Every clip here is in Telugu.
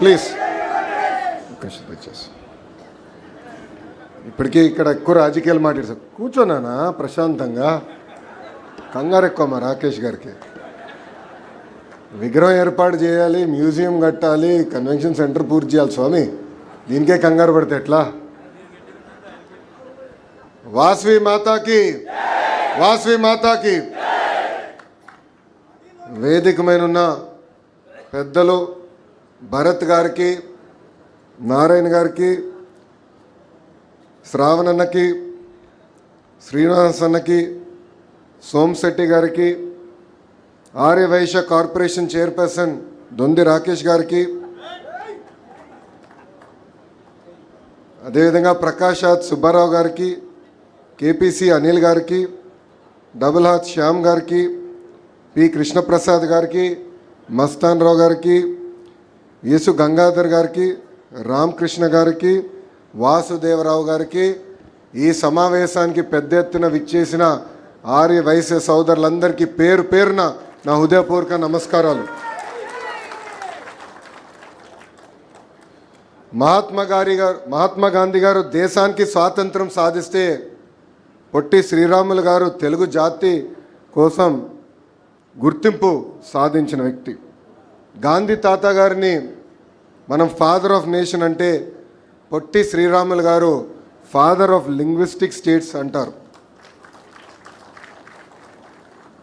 ప్లీజ్. దయచేసి. ఇప్పటికీ ఇక్కడ ఎక్కువ రాజకీయాలు మాట్లాడారు కూర్చోనానా ప్రశాంతంగా. కంగారు ఎక్కువ మా రాకేష్ గారికి. విగ్రహం ఏర్పాటు చేయాలి మ్యూజియం కట్టాలి కన్వెన్షన్ సెంటర్ పూర్తి చేయాలి స్వామి. దీనికే కంగారు పడితే ఎట్లా? వాస్వి మాతాకి. వాస్వి మాతాకి. వేదికమైన ఉన్న పెద్దలు భరత్ గారికి నారాయణ గారికి శ్రావణన్నకి శ్రీనివాస్ అన్నకి సోమశెట్టి గారికి ఆర్యవైశ్య కార్పొరేషన్ చైర్పర్సన్ దొంది రాకేష్ గారికి అదేవిధంగా ప్రకాశాత్ సుబ్బారావు గారికి కేపీసీ అనిల్ గారికి డబుల్ హాత్ శ్యామ్ గారికి పి కృష్ణప్రసాద్ గారికి మస్తాన్ రావు గారికి యేసు గంగాధర్ గారికి రామకృష్ణ గారికి వాసుదేవరావు గారికి ఈ సమావేశానికి పెద్ద ఎత్తున విచ్చేసిన ఆర్య వైశ్య సోదరులందరికీ పేరు పేరున నా హృదయపూర్వక నమస్కారాలు. మహాత్మా గారి గారు మహాత్మా గాంధీ గారు దేశానికి స్వాతంత్రం సాధిస్తే పొట్టి శ్రీరాములు గారు తెలుగు జాతి కోసం గుర్తింపు సాధించిన వ్యక్తి. గాంధీ తాత గారిని మనం ఫాదర్ ఆఫ్ నేషన్ అంటే పొట్టి శ్రీరాములు గారు ఫాదర్ ఆఫ్ లింగ్విస్టిక్ స్టేట్స్ అంటారు.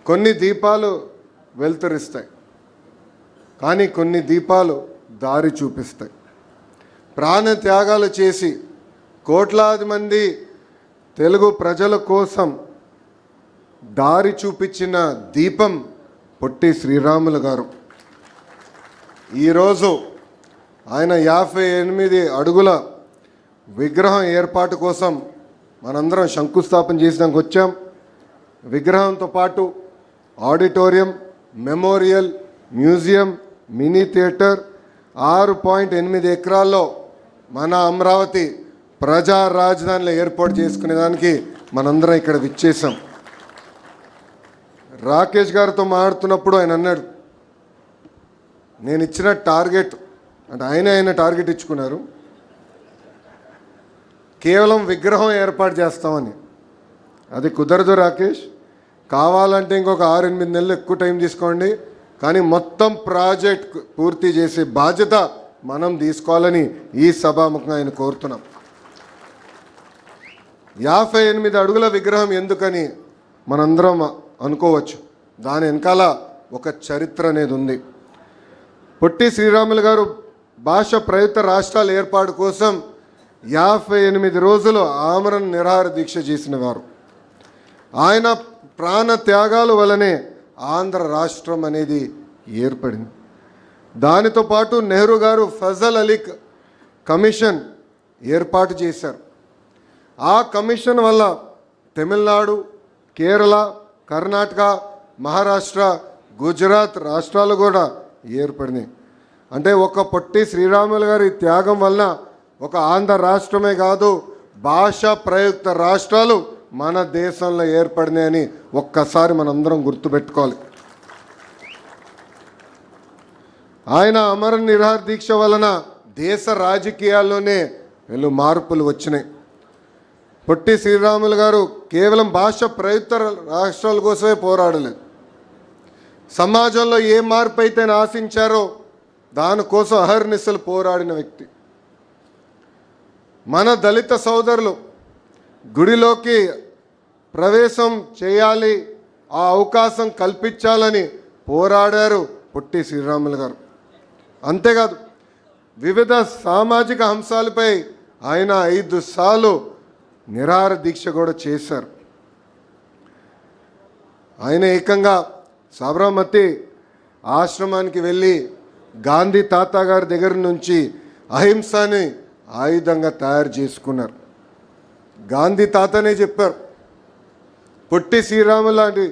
కొన్ని దీపాలు వెలుతురిస్తాయి కానీ కొన్ని దీపాలు దారి చూపిస్తాయి. ప్రాణ త్యాగాలు చేసి కోట్లాది మంది తెలుగు ప్రజల కోసం దారి చూపించిన దీపం పొట్టి శ్రీరాములు గారు. ఈరోజు ఆయన యాభై ఎనిమిది అడుగుల విగ్రహం ఏర్పాటు కోసం మనందరం శంకుస్థాపన చేసినాక వచ్చాం. విగ్రహంతో పాటు auditorium memorial museum mini theatre ఆరు పాయింట్ ఎనిమిది ఎకరాల్లో మన అమరావతి ప్రజా రాజధానిలో ఏర్పాటు చేసుకునేదానికి మనందరం ఇక్కడ విచ్చేసాం రాకేష్ గారితో మాట్లాడుతున్నప్పుడు ఆయన అన్నాడు నేను ఇచ్చిన టార్గెట్ అంటే ఆయన ఆయన టార్గెట్ ఇచ్చుకున్నారు. కేవలం విగ్రహం ఏర్పాటు చేస్తామని. అది కుదరదు రాకేష్. కావాలంటే ఇంకొక ఆరు ఎనిమిది నెలలు ఎక్కువ టైం తీసుకోండి. కానీ మొత్తం ప్రాజెక్ట్ పూర్తి చేసే బాధ్యత మనం తీసుకోవాలని ఈ సభాముఖంగా ఆయన కోరుతున్నాం. యాభై ఎనిమిది అడుగుల విగ్రహం ఎందుకని మనందరం అనుకోవచ్చు. దాని వెనకాల ఒక చరిత్ర అనేది ఉంది. పొట్టి శ్రీరాములు గారు భాష ప్రయుక్త రాష్ట్రాల ఏర్పాటు కోసం యాభై ఎనిమిది రోజులు ఆమరణ నిరాహార దీక్ష చేసిన వారు. ఆయన ప్రాణ త్యాగాల వలనే ఆంధ్ర రాష్ట్రం అనేది ఏర్పడింది. దానితో పాటు నెహ్రూ గారు ఫజల్ అలీ కమిషన్ ఏర్పాటు చేశారు. ఆ కమిషన్ వల్ల తమిళనాడు కేరళ కర్ణాటక మహారాష్ట్ర గుజరాత్ రాష్ట్రాలు కూడా ఏర్పడినాయి. అంటే ఒక పొట్టి శ్రీరాములు గారి త్యాగం వలన ఒక ఆంధ్ర రాష్ట్రమే కాదు భాష ప్రయుక్త రాష్ట్రాలు మన దేశంలో ఏర్పడినాయని ఒక్కసారి మనందరం గుర్తుపెట్టుకోవాలి. ఆయన అమర నిరహార దీక్ష వలన దేశ రాజకీయాల్లోనే వెళ్ళు మార్పులు వచ్చినాయి. పొట్టి శ్రీరాములు గారు కేవలం భాష ప్రయుక్త రాష్ట్రాల కోసమే పోరాడలేదు. సమాజంలో ఏ మార్పు అయితే ఆశించారో దానికోసం అహర్నిశలు పోరాడిన వ్యక్తి. మన దళిత సోదరులు గుడిలోకి ప్రవేశం చేయాలి ఆ అవకాశం కల్పించాలని పోరాడారు పొట్టి శ్రీరాములు గారు. అంతేకాదు వివిధ సామాజిక అంశాలపై ఆయన ఐదు సార్లు నిరార దీక్ష కూడా చేశారు. ఆయన ఏకంగా సాబరామతి ఆశ్రమానికి వెళ్ళి గాంధీ తాత గారి దగ్గర నుంచి అహింసని ఆయుధంగా తయారు చేసుకున్నారు. గాంధీ తాతనే చెప్పారు పొట్టి శ్రీరాము లాంటి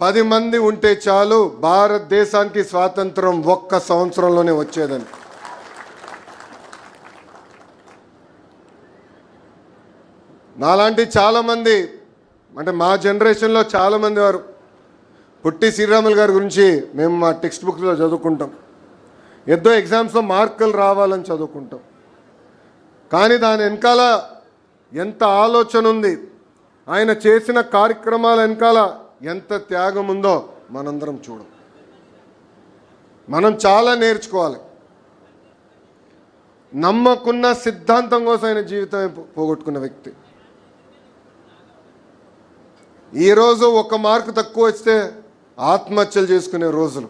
పది మంది ఉంటే చాలు భారతదేశానికి స్వాతంత్రం ఒక్క సంవత్సరంలోనే వచ్చేదని. నాలాంటి చాలామంది అంటే మా జనరేషన్లో చాలామంది వారు పొట్టి శ్రీరాములు గారి గురించి మేము మా టెక్స్ట్ బుక్లో చదువుకుంటాం. ఎద్దో ఎగ్జామ్స్లో మార్కులు రావాలని చదువుకుంటాం. కానీ దాని వెనకాల ఎంత ఆలోచన ఉంది? ఆయన చేసిన కార్యక్రమాల వెనకాల ఎంత త్యాగం ఉందో మనందరం చూడం. మనం చాలా నేర్చుకోవాలి. నమ్మకున్న సిద్ధాంతం కోసం ఆయన జీవితం పోగొట్టుకున్న వ్యక్తి. ఈరోజు ఒక మార్కు తక్కువ వస్తే ఆత్మహత్యలు చేసుకునే రోజులు.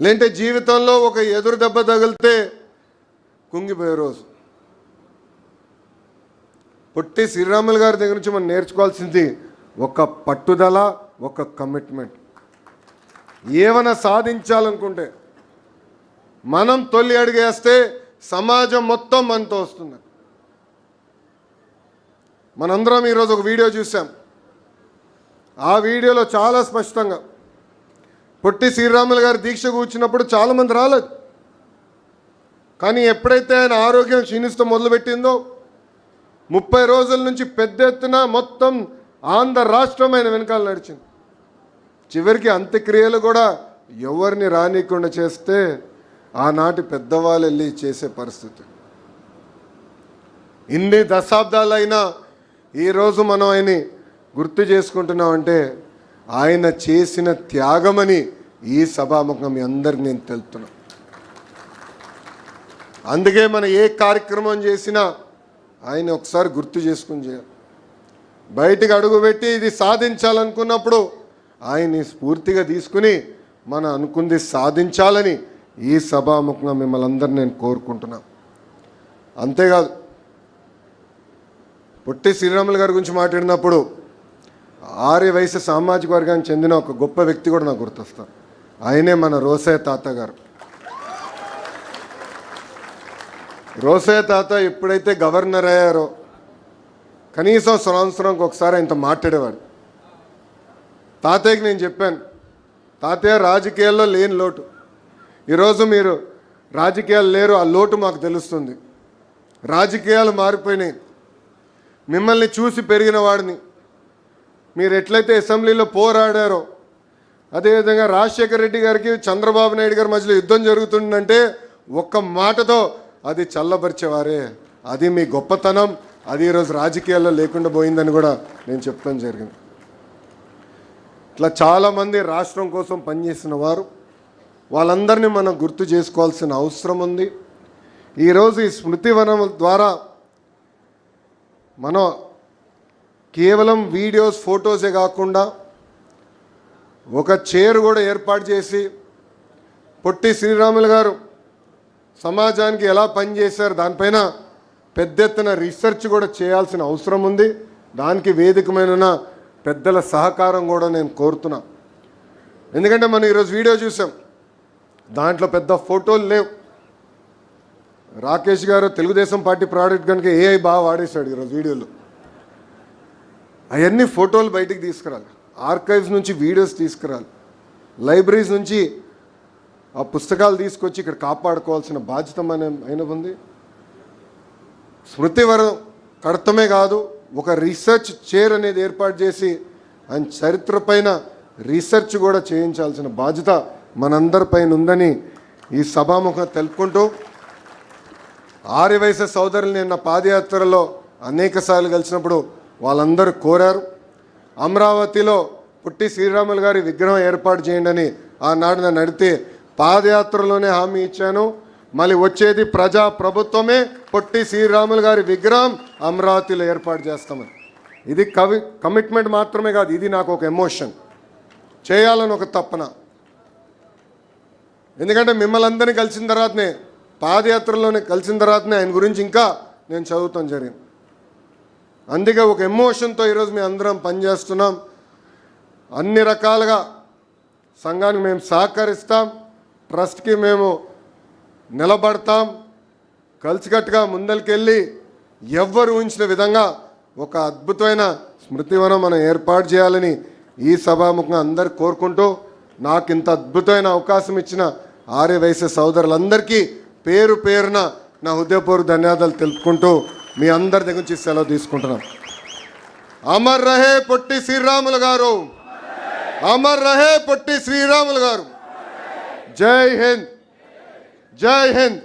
లేంటే జీవితంలో ఒక ఎదురు దెబ్బ తగిలితే కుంగిపోయే రోజు. పొట్టి శ్రీరాములు గారి దగ్గర నుంచి మనం నేర్చుకోవాల్సింది ఒక పట్టుదల ఒక కమిట్మెంట్ ఏమైనా సాధించాలనుకుంటే మనం తొలి అడిగేస్తే సమాజం మొత్తం మనతో వస్తుంది. మనందరం ఈరోజు ఒక వీడియో చూసాం ఆ వీడియోలో చాలా స్పష్టంగా పొట్టి శ్రీరాములు గారు దీక్ష కూర్చున్నప్పుడు చాలామంది రాలేదు. కానీ ఎప్పుడైతే ఆయన ఆరోగ్యం క్షీణిస్తూ మొదలుపెట్టిందో ముప్పై రోజుల నుంచి పెద్ద ఎత్తున మొత్తం ఆంధ్ర రాష్ట్రం ఆయన వెనకాల నడిచింది. చివరికి అంత్యక్రియలు కూడా ఎవరిని రానియకుండా చేస్తే ఆనాటి పెద్దవాళ్ళు వెళ్ళి చేసే పరిస్థితి. ఇన్ని దశాబ్దాలైనా ఈరోజు మనం ఆయన్ని గుర్తు చేసుకుంటున్నామంటే ఆయన చేసిన త్యాగమని ఈ సభాముఖం మీ అందరికి నేను తెలుపుతున్నా. అందుకే మనం ఏ కార్యక్రమం చేసినా ఆయన ఒకసారి గుర్తు చేసుకుని చేయాలి. బయటికి అడుగుపెట్టి ఇది సాధించాలనుకున్నప్పుడు ఆయన్ని స్ఫూర్తిగా తీసుకుని మనం అనుకుంది సాధించాలని ఈ సభాముఖంగా మిమ్మల్ని అందరిని నేను కోరుకుంటున్నా. అంతేకాదు పొట్టి శ్రీరాములు గారి గురించి మాట్లాడినప్పుడు ఆర్య వయసు సామాజిక వర్గానికి చెందిన ఒక గొప్ప వ్యక్తి కూడా నాకు గుర్తొస్తారు. ఆయనే మన రోసయ్య తాత గారు. రోసయ్య తాత ఎప్పుడైతే గవర్నర్ అయ్యారో కనీసం సంవత్సరంకి ఒకసారి ఆయనతో మాట్లాడేవాడు. తాతయ్యకి నేను చెప్పాను తాతయ్య రాజకీయాల్లో లేని లోటు. ఈరోజు మీరు రాజకీయాలు లేరు ఆ లోటు మాకు తెలుస్తుంది. రాజకీయాలు మారిపోయినాయి. మిమ్మల్ని చూసి పెరిగిన వాడిని మీరు ఎట్లయితే అసెంబ్లీలో పోరాడారో అదేవిధంగా రాజశేఖర రెడ్డి గారికి చంద్రబాబు నాయుడు గారి మధ్యలో యుద్ధం జరుగుతుందంటే ఒక్క మాటతో అది చల్లబరిచేవారే. అది మీ గొప్పతనం. అది ఈరోజు రాజకీయాల్లో లేకుండా పోయిందని కూడా నేను చెప్తాను జరిగింది. ఇట్లా చాలామంది రాష్ట్రం కోసం పనిచేసిన వారు వాళ్ళందరినీ మనం గుర్తు చేసుకోవాల్సిన అవసరం ఉంది. ఈరోజు ఈ స్మృతివనం ద్వారా మనం కేవలం వీడియోస్ ఫొటోసే కాకుండా ఒక చైర్ కూడా ఏర్పాటు చేసి పొట్టి శ్రీరాములు గారు సమాజానికి ఎలా పనిచేశారు దానిపైన పెద్ద ఎత్తున రీసెర్చ్ కూడా చేయాల్సిన అవసరం ఉంది. దానికి వేదికమైన పెద్దల సహకారం కూడా నేను కోరుతున్నా. ఎందుకంటే మనం ఈరోజు వీడియో చూసాం. దాంట్లో పెద్ద ఫోటోలు లేవు. రాకేష్ గారు తెలుగుదేశం పార్టీ ప్రోడక్ట్ కనుక ఏఐ బాగా వాడేశాడు ఈరోజు వీడియోలో. అవన్నీ ఫోటోలు బయటికి తీసుకురాలి. ఆర్కైవ్స్ నుంచి వీడియోస్ తీసుకురాలి. లైబ్రరీస్ నుంచి ఆ పుస్తకాలు తీసుకొచ్చి ఇక్కడ కాపాడుకోవాల్సిన బాధ్యత మన అయిన ఉంది. స్మృతివరం కడతమే కాదు ఒక రీసెర్చ్ చైర్ అనేది ఏర్పాటు చేసి ఆయన చరిత్ర పైన రీసెర్చ్ కూడా చేయించాల్సిన బాధ్యత మనందరిపైన ఉందని ఈ సభాముఖం తెలుపుకుంటూ ఆర్యవైశ్య సోదరులు నిన్న పాదయాత్రలో అనేక సార్లు కలిసినప్పుడు వాళ్ళందరూ కోరారు. అమరావతిలో పుట్టి శ్రీరాములు గారి విగ్రహం ఏర్పాటు చేయండి అని ఆనాడు నన్ను అడిగితే పాదయాత్రలోనే హామీ ఇచ్చాను. మళ్ళీ వచ్చేది ప్రజా ప్రభుత్వమే పొట్టి శ్రీరాములు గారి విగ్రహం అమరావతిలో ఏర్పాటు చేస్తామని. ఇది కవి కమిట్మెంట్ మాత్రమే కాదు ఇది నాకు ఒక ఎమోషన్. చేయాలని ఒక తప్పన ఎందుకంటే మిమ్మల్ని అందరినీ కలిసిన తర్వాతనే పాదయాత్రలోనే కలిసిన తర్వాతనే ఆయన గురించి ఇంకా నేను చదువుతాం జరిగింది. అందుకే ఒక ఎమోషన్తో ఈరోజు మేము అందరం పనిచేస్తున్నాం అన్ని రకాలుగా సంఘానికి మేము సహకరిస్తాం. ట్రస్ట్కి మేము నిలబడతాం. కలిసికట్టుగా ముందరికెళ్ళి ఎవ్వరు ఊహించిన విధంగా ఒక అద్భుతమైన స్మృతివనం మనం ఏర్పాటు చేయాలని ఈ సభాముఖంగా అందరు కోరుకుంటూ నాకు ఇంత అద్భుతమైన అవకాశం ఇచ్చిన ఆర్య వయసు సోదరులందరికీ పేరు పేరున నా హృదయపూర్వక ధన్యవాదాలు తెలుపుకుంటూ మీ అందరి దగ్గర నుంచి సెలవు తీసుకుంటున్నాం. అమర్ రహే పొట్టి శ్రీరాములు గారు. అమర్ రహే పొట్టి శ్రీరాములు గారు. జై హింద్. జై హింద్.